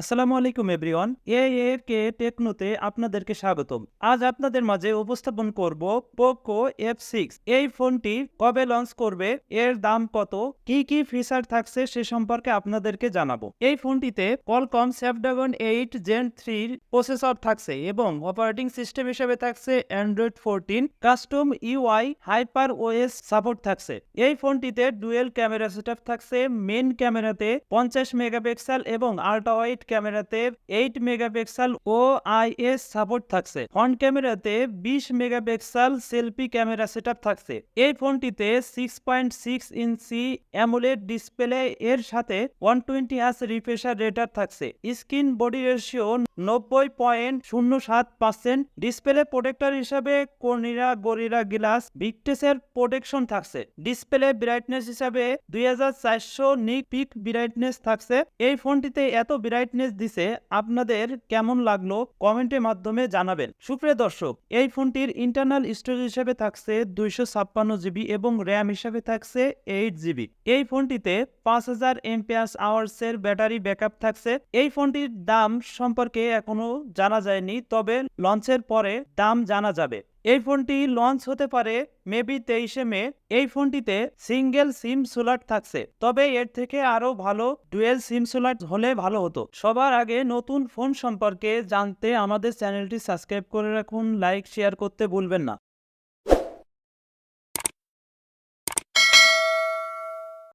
আসসালামু আলাইকুম, এভরিওয়ান। এ এ কে টেকনোতে আপনাদেরকে স্বাগতম। আজ আপনাদের মাঝে উপস্থাপন করব পোকো এফ সিক্স। এই ফোনটি কবে লঞ্চ করবে, এর দাম কত, কি কি ফিচার থাকছে সে সম্পর্কে আপনাদেরকে জানাব। এই ফোনটিতে কলকম স্ন্যাপড্রাগন এইট জেন থ্রির প্রসেসর থাকছে এবং অপারেটিং সিস্টেম হিসেবে থাকছে Android fourteen custom UI Hyper OS support থাকছে। এই ফোনটিতে ডুয়েল ক্যামেরা সেটআপ থাকছে মেন ক্যামেরাতে পঞ্চাশ মেগাপিক্সেল এবং আল্ট্রা ওয়াইড ক্যামেরাতে eight megapixel O IS support থাকছে। ফ্রন্ট ক্যামেরাতে বিশ মেগাপিক্সেল সেলফি ক্যামেরা সেটআপ থাকছে। এই ফোনটিতে six point six inch AMOLED display এর সাথে ওয়ান টোয়েন্টি হাস রিফ্রেশার রেটার থাকছে। স্ক্রিন বডি রেশিও নব্বই পয়েন্ট শূন্য সাত পার্সেন্ট ডিসপ্লে প্রোটেক্টর হিসাবে কর্নিরা, গরিরা গ্লাস ভিকটেসের প্রোটেকশন থাকছে। ডিসপ্লে ব্রাইটনেস হিসাবে দুই হাজার চারশো নিক পিক ব্রাইটনেস থাকছে। এই ফোনটিতে এত ব্রাইটনেস দিছে, আপনাদের কেমন লাগল কমেন্টের মাধ্যমে জানাবেন। সুপ্রিয় দর্শক, এই ফোনটির ইন্টারনাল স্টোরেজ হিসেবে থাকছে দুইশো ছাপ্পান্ন জিবি এবং র্যাম হিসাবে থাকছে এইট জিবি এই ফোনটিতে পাঁচ হাজার এমপিএস আওয়ার্সের ব্যাটারি ব্যাকআপ থাকছে। এই ফোনটির দাম সম্পর্কে এখনও জানা যায়নি, তবে লঞ্চের পরে দাম জানা যাবে। এই ফোনটি লঞ্চ হতে পারে মেবি তেইশে মে। এই ফোনটিতে সিঙ্গেল সিম সোলার থাকছে। তবে এর থেকে আরও ভালো ডুয়েল সিম সোলার হলে ভালো হতো। সবার আগে নতুন ফোন সম্পর্কে জানতে আমাদের চ্যানেলটি সাবস্ক্রাইব করে রাখুন, লাইক, শেয়ার করতে ভুলবেন না।